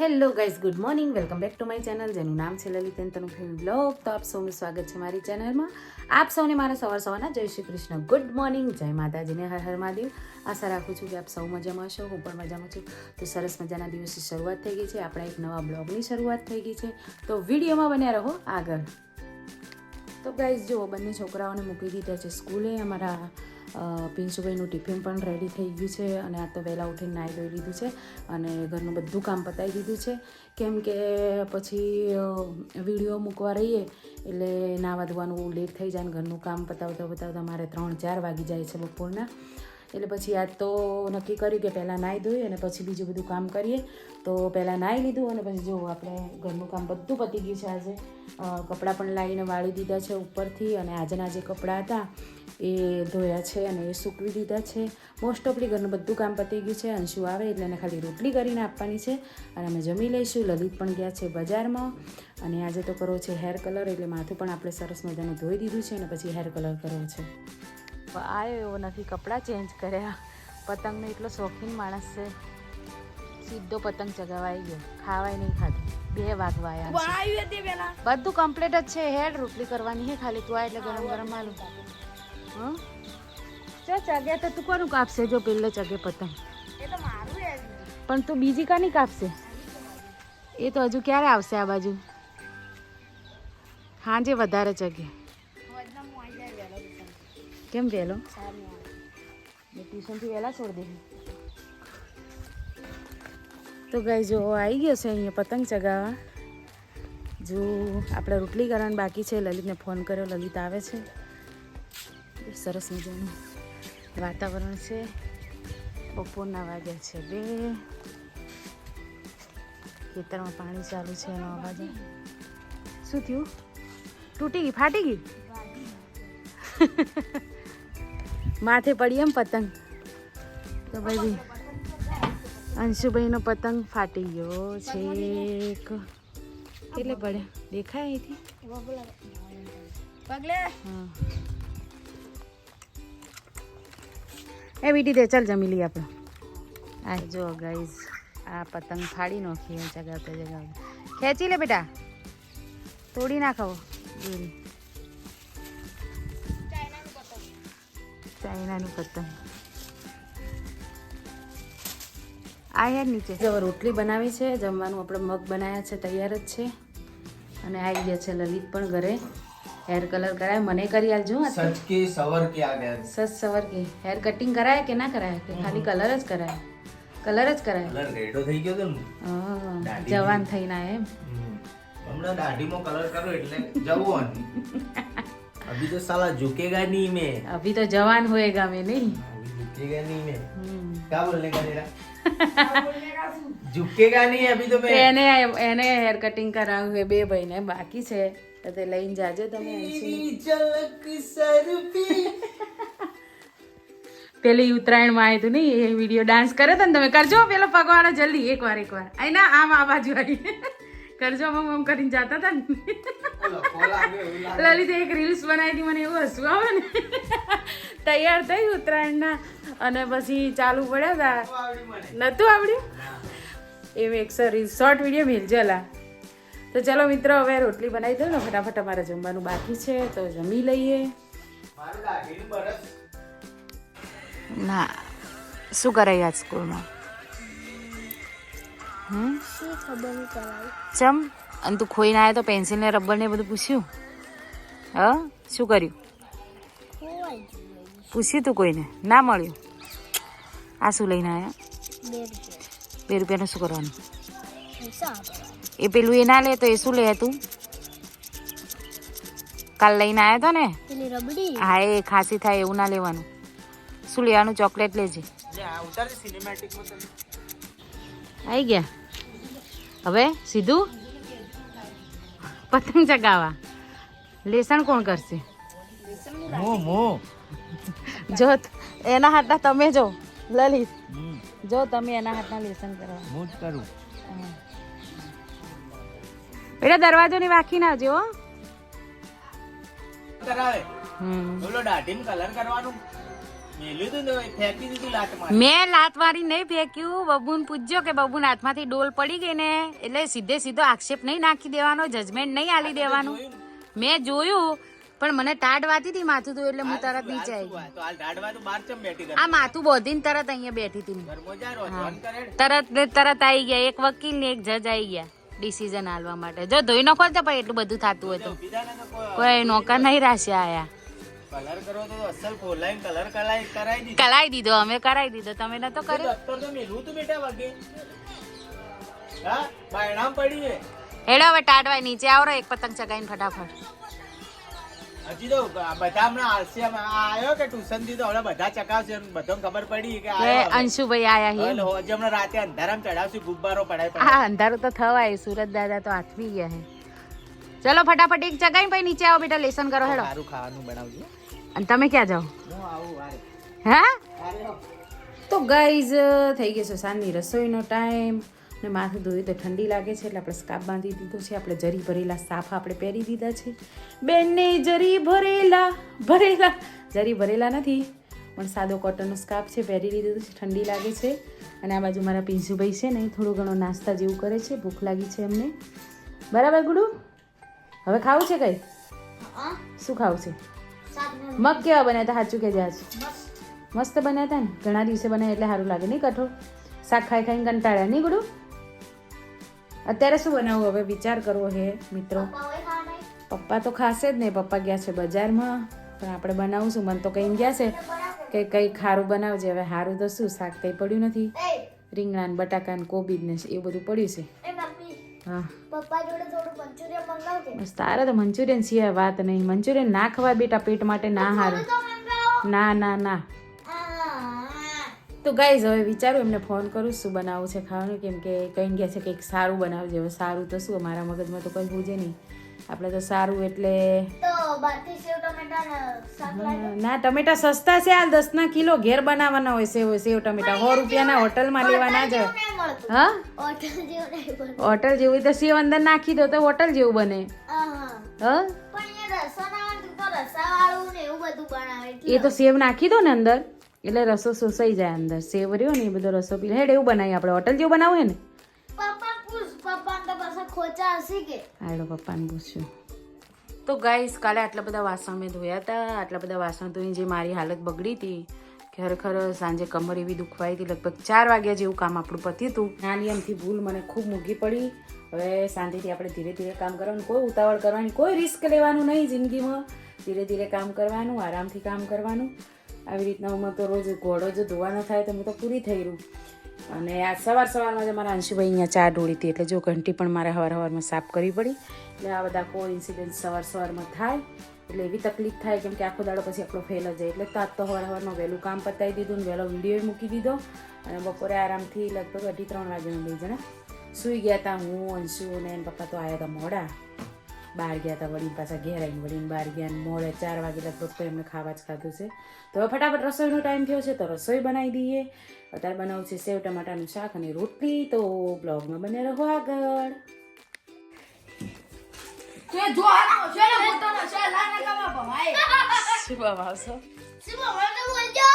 Hello guys good morning welcome back to my channel જેનું નામ છે લલિત તનુ ફિલ્મ બ્લોગ તો આપ સૌનું સ્વાગત છે મારી ચેનલમાં આપ સૌને મારા સવાર સવારના જય શ્રી કૃષ્ણ. ગુડ મોર્નિંગ જય માતાજીને હર હર મહાદેવ. આશા રાખું છું કે આપ સૌ મજામાં છો હું પણ મજામાં છું. તો સરસ મજાના દિવસની શરૂઆત થઈ ગઈ છે. આપણા એક નવા બ્લોગની શરૂઆત થઈ ગઈ છે. તો વિડીયોમાં બન્યા રહો આગળ. તો ગાઈઝ જુઓ, બંને છોકરાઓને મૂકી દીધા છે સ્કૂલે. અમારા અ, ટિફિન પણ રેડી થઈ ગયું છે અને આ તો વહેલા ઉઠીને નાહી ધોઈ લીધું છે અને ઘરનું બધું કામ પતાવી દીધું છે. કેમ કે પછી વીડિયો મૂકવા રહીએ એટલે નાવા ધોવાનું લેટ થઈ જાય ને ઘરનું કામ પતાવતા પતાવતા મારે ત્રણ ચાર વાગી જાય છે બપોરના. એટલે પછી આજ તો નક્કી કર્યું કે પહેલાં નાહી ધોઈએ અને પછી બીજું બધું કામ કરીએ. તો પહેલાં નાહી લીધું અને પછી જો આપણે ઘરનું કામ બધું પતી ગયું છે આજે. કપડાં પણ લાવીને વાળી દીધા છે ઉપરથી અને આજના જે કપડાં હતા એ ધોયા છે અને એ સૂકવી દીધા છે. મોસ્ટ ઓફલી ઘરનું બધું કામ પતી ગયું છે. અંશુ આવે એટલે એને ખાલી રોટલી કરીને આપવાની છે અને અમે જમી લઈશું. લલિત પણ ગયા છે બજારમાં અને આજે તો કરવો છે હેર કલર એટલે માથું પણ આપણે સરસ મજાનું ધોઈ દીધું છે અને પછી હેર કલર કરવો છે. આવ્યો એવો નથી કપડાં ચેન્જ કર્યા. પતંગનો એટલો શોખીન માણસ છે. સીધો પતંગ ચગાવાઈ ગયો. ખાવાય નહીં ખાધું બે વાગવા આવ્યા બધું કમ્પ્લીટ જ છે. હેડ રોટલી કરવાની છે ખાલી. તું આ એટલે ગરમ ગરમ આલું. હં? ચગે તો તું કોનું કાપશે જો પેલે ચગે પતંગ? પણ તું બીજી કાની કાપશે? એ તો હજુ ક્યારે આવશે આ બાજુ? હાંજે વધારે ચગે. કેમ વહેલો ટ્યુશનથી વહેલા છોડી દેવી તો ગઈ જો આવી ગયો છે અહીંયા પતંગ ચગાવવા. જો આપણે રોટલી કરવાની બાકી છે લલિતને ફોન કર્યો લલિત આવે છે. સરસ મજાનું વાતાવરણ છે. બપોરના વાગ્યા છે બે. ખેતરમાં પાણી ચાલુ છે એનો અવાજ. શું થયું? તૂટી ગઈ? ફાટી ગઈ. માથે પડી એમ પતંગ. તો ભાઈ અંશુભાઈનો પતંગ ફાટી ગયો છે. કેટલે પડે? દેખાય અહીંથી? હા. એ બીટી દે ચાલ જમી લઈએ આપણે. આ જો ગાઈઝ આ પતંગ ફાડી નાખી ચગાવતા ચગાવતા ખેંચી લે બેટા. તોડી નાખો. દોરી ચાઇનાની પતંગ. આ યાર નીચે. હવે રોટલી બનાવી છે જમવાનું આપણે મગ બનાવ્યા છે તૈયાર જ છે. અને આવી ગયા છે લલિત પણ ઘરે. હેર કલર કરાય મને કરી આલજો સચ કે સવર કે કે. હેર કટિંગ કરાય કે ના કરાય? કે ખાલી કલર જ કરાય? કલર જ કરાય? કલર રેડો થઈ ગયો તો જવાન થઈને આયા એમ. હમણાં દાઢીમાં કલર કરો એટલે જવું અભી તો સાલા झुकेगा नहीं मैं અભી તો જવાન હોએગા મેં નહીં अभी झुकेगा नहीं मैं હમ. क्या बोलने का तेरा झुकेगा नहीं अभी तो તો मैं એને એને હેર કટિંગ કરાવ્યું છે બે ભાઈને બાકી છે તો તે લઈને જાજો તમે અંશુને. झलक सर पे પેલી ઉત્તરાયણમાં આવ્યું હતું નહીં એ વિડીયો ડાન્સ કર્યો હતો ને તમે કરજો પેલો પગવાળો જલ્દી એકવાર એકવાર અહીં ના આમ આ બાજુ આવી કરજો આમ આમ કરીને જતા હતા ને. લલિત એક રીલ્સ બનાવી હતી મને એવું હસવું આવે ને. તૈયાર થઈ ઉત્તરાયણના અને પછી ચાલુ પડ્યા હતા નહોતું આવડ્યું એમ એક શોર્ટ વીડિયો મેલજેલા તો ચલો મિત્રો હવે રોટલી બનાવી દઉં ને ફટાફટ અમારે જમવાનું બાકી છે તો જમી લઈએ. મારું દાઢીનું બરસ ના. શું કરાય આજ સ્કૂલમાં? હમ ચમ? અને તું ખોઈને આવ્યો તો પેન્સિલ ને રબર ને બધું પૂછ્યું? હ? શું કર્યું? પૂછ્યું તું કોઈને? ના મળ્યું? આ શું લઈને આવ્યા બે રૂપિયાનું શું કરવાનું? એ પેલું એ ના લે તો એ શું લે તું? કાલ લઈને આવ્યો તો ને? હા એ ખાંસી થાય એવું ના લેવાનું. શું લેવાનું? ચોકલેટ લેજે. જે આ ઉતાર આવી ગયા? હવે સીધું? પતંગ ચગાવવા. લેસણ કોણ કરશે? મો મો. જો એના હાથના તમે જો લલિત. જો તમે એના હાથના લેસન કરવા. હું જ કરું. બેટા દરવાજો ની વાંખી ના આવજો કરાવે. હમ. બોલો દાઢી કલર કરવાનું. મેં લાત મારી નહીં ફેંક્યું. બબુન પૂછજો કે બબુન હાથમાંથી ડોલ પડી ગઈ ને? એટલે સીધે સીધો આક્ષેપ નહીં નાખી દેવાનો જજમેન્ટ નહીં આલી દેવાનું. મેં જોયું, પણ મને ટાઢ વાતી હતી માથું તો, એટલે હું તરત નીચે આવી આ માથું બોધીને તરત અહીંયા બેઠી હતી ને. તરત તરત આવી ગયા. એક વકીલ ને એક જજ આવી ગયા ડિસિઝન આલવા માટે. જો ધોઈ નખો તો પણ એટલું બધું થતું હોય તો. બીજા ને તો કોઈ કોઈ નોકર નહીં રાશે આયા. કલર કરો તો અસલ ખોલાઈને કલર કરાઈ કરાઈ દીધું. કરાઈ દીધો અમે કરાઈ દીધો. તમે કર્યો? દફતર તો મેલું તું બેટા વાગે. હા બાયણામ પડી હે હેડો હવે ટાડવાય નીચે આવરો એક પતંગ ચગાઈને ફટાફટ. હજી તો બધા હમણાં આલસી આવ્યો કે ટ્યુશનથી તો હમણાં બધા ચકાવશે અને ખબર પડી કે કે આયો હવે. અંશુભાઈ આયા હે. હજી હમણાં રાતે અંધારામાં ચડાવશું ગુબ્બારો પડાય પડાય. હા અંધારું તો થવાય સુરત દાદા તો હાથવી ગયા હે. ચલો ફટાફટ એક ચગાઈ પછી નીચે આવો બેટા લેસન કરો હેડો. સારું ખાવાનું બનાવજો. અને તમે ક્યાં જાઓ? હે હા? તો ગાઈઝ થઈ ગયો છે સાંજની રસોઈનો ટાઈમ ને માથું ધોયું તો ઠંડી લાગે છે એટલે આપણે સ્કાપ બાંધી દીધો છે. આપણે જરી ભરેલા સાફા આપણે પહેરી દીધા છે. બેનને જરી ભરેલા ભરેલા. જરી ભરેલા નથી પણ સાદો કોટનનો સ્કાર્ફ છે પહેરી દીધું છે ઠંડી લાગે છે. અને આ બાજુ મારા પિંજુભાઈ છે ને એ થોડું ઘણો નાસ્તા જેવું કરે છે. ભૂખ લાગી છે એમને. બરાબર ગુડુ? હવે ખાવું છે કઈ? શું ખાવું છે? મગ કેવા બન્યા હતા? સાચું કે આજ. મસ્ત બન્યા હતા ને? ઘણા દિવસે બનાવ્યા એટલે સારું લાગે. નહીં કઠોળ? શાક ખાઈ ખાઈને કંટાળ્યા. નહીં ગુડું? અત્યારે શું બનાવવું હવે? વિચાર કરવો હે, મિત્રો. પપ્પા તો ખાશે જ નહીં પપ્પા ગયા છે બજારમાં. પણ આપણે બનાવશું. મને તો કઈ ગયા છે કે કંઈ ખારું બનાવજે. હવે સારું તો શું? શાક કંઈ પડ્યું નથી. રીંગણા ને બટાકા ને કોબીજ ને એવું બધું પડ્યું છે. તારે તો મંચુરિયન સિવાય વાત નહીં. મંચુરિયન ના ખવાય બેટા પેટ માટે ના સારું ના ના ના. તો ગાઈઝ હવે વિચારું એમને ફોન કરું શું બનાવવું છે ખાવાનું. કેમ કે કહી ગયા છે કંઈક સારું બનાવજે. હવે સારું તો શું મારા મગજમાં તો કંઈ બુજે નહીં. આપણે તો સારું એટલે ને ના ટમેટા સસ્તા છે. હાલ દસના કિલો ઘેર બનાવવાના હોય સેવ સેવ ટમેટા. સો રૂપિયાના હોટલમાં લેવાના જ હા? હોટલ જેવું તો સેવ અંદર નાખી દો તો હોટલ જેવું બને. એ ના તો ને બનાવે સેવ નાખી દો ને અંદર. એટલે રસો સોસાઈ જાય અંદર. સેવ રહ્યો ને એ બધો રસો પી હેડ એવું બનાવીએ આપણે. હોટલ જેવું બનાવું હે ને? પાછા હશે કે? આડો પપ્પાને પૂછ્યું તો ગાઈસ કાલે આટલા બધા વાસણ મેં ધોયા હતા. આટલા બધા વાસણ ધોઈને જે મારી હાલત બગડી હતી ખરેખર સાંજે કમર એવી દુખવાઈ હતી. લગભગ ચાર વાગ્યા જેવું કામ આપણું પતી હતું. નાની એમથી ભૂલ મને ખૂબ મૂકી પડી. હવે શાંતિથી આપણે ધીરે ધીરે કામ કરવાનું કોઈ ઉતાવળ કરવાની કોઈ રિસ્ક લેવાનું નહીં જિંદગીમાં. ધીરે ધીરે કામ કરવાનું આરામથી કામ કરવાનું. આવી રીતના હું તો રોજ ઘોડો જો ધોવાનો થાય તો હું તો પૂરી થઈ રહું. અને આ સવાર સવારમાં જ મારા અંશુભાઈ અહીંયા ચા ઢોળી હતી એટલે જો ઘંટી પણ મારે હવાર હવારમાં સાફ કરવી પડી. એટલે આ બધા કોઈ ઇન્સિડન્ટ સવાર સવારમાં થાય. એટલે એવી તકલીફ થાય કેમ કે આખો દાડો પછી આપણો ફેલ જાય. એટલે તાત તો હવાર હવારમાં વહેલું કામ પતાવી દીધું ને વહેલો વીડિયો મૂકી દીધો. અને બપોરે આરામથી લગભગ અઢી ત્રણ વાગ્યાના બે જણા સૂઈ ગયા હતા હું, અંશુ ને એના પપ્પા તો આવ્યા હતા મોડા. બહાર ગયા હતા વળીને પાછા ઘેર આવીને વળીને બહાર ગયા મોડે ચાર વાગે લગભગ તો એમને ખાવા જ ખાધું છે. તો હવે ફટાફટ રસોઈનો ટાઈમ થયો છે તો રસોઈ બનાવી દઈએ. અત્યારે બનાવું છે સેવ ટમાટાનું શાક અને રોટલી. તો બ્લોગમાં બને રહો આગળ. તો બોલજો?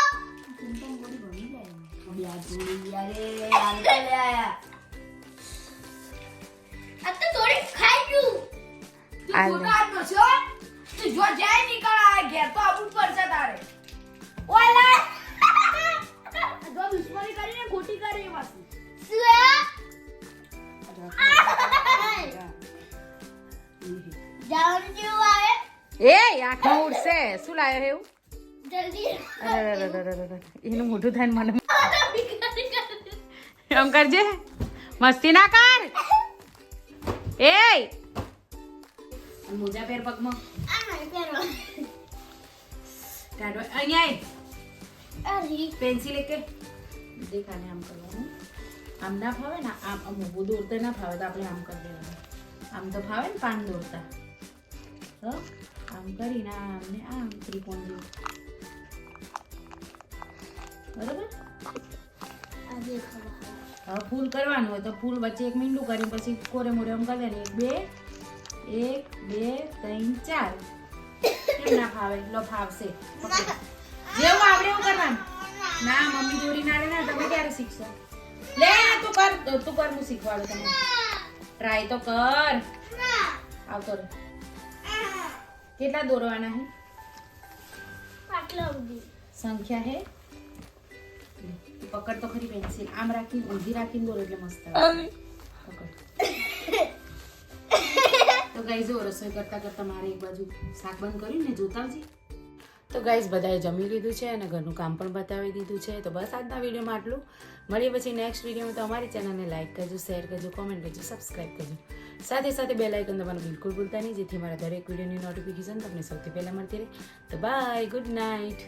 આ તો થોડી ખાઈ ગયું. આલુ આવે. એ આંખમાં ઉડશે. શું અરે અરે. એનું મોઢું થાય મને. એમ કરજે. મસ્તી ના કર. એ મોજા પહેર પગમાં. કાઢો. અહીંયા પેન્સિલ એક દેખાને આમ કરવાનું. આમ ના ફાવે ને આમ ઊભું દોરતા ના ફાવે તો આપણે આમ કરી દેવાનું. આમ તો ફાવે ને પાન દોરતા. તો આમ કરીને આમ ને આમ ત્રિકોણ જેવું બરાબર હવે ફૂલ કરવાનું હોય તો ફૂલ વચ્ચે એક મીંડું કરી પછી કોરે મોરે આમ કરી દે એક બે એક બે ત્રણ ચાર. કેમ ના ફાવે? લો ફાવશે. જેવું આવડે એવું કરવાનું. ના મમ્મી દોરી ના રે ના તમે ક્યારે શીખશો? લે તું કર તું કર હું શીખવાડું તમને ટ્રાય તો કર. આવતો રે. કેટલા દોરવાના હે? સંખ્યા હે? તું પકડ તો ખરી પેન્સિલ. આમ રાખીને ઊંધી રાખીને દોર એટલે મસ્ત પકડ. તો ગાઈઝ જો રસોઈ કરતા કરતા મારે એક બાજુ શાક બંધ કર્યું ને જોતા તો ગાઈઝ બધાએ જમી લીધું છે અને ઘરનું કામ પણ બતાવી દીધું છે. તો બસ આજના વિડીયોમાં આટલું. મળીએ પછી નેક્સ્ટ વિડીયોમાં. તો અમારી ચેનલને લાઈક કરજો શેર કરજો કોમેન્ટ કરજો સબસ્ક્રાઈબ કરજો. સાથે સાથે બે લાઇકન દબાવવાનું બિલકુલ ભૂલતા નહીં, જેથી મારા દરેક વિડીયોની નોટિફિકેશન તમને સૌથી પહેલાં મળતી રહે. તો બાય ગુડ નાઇટ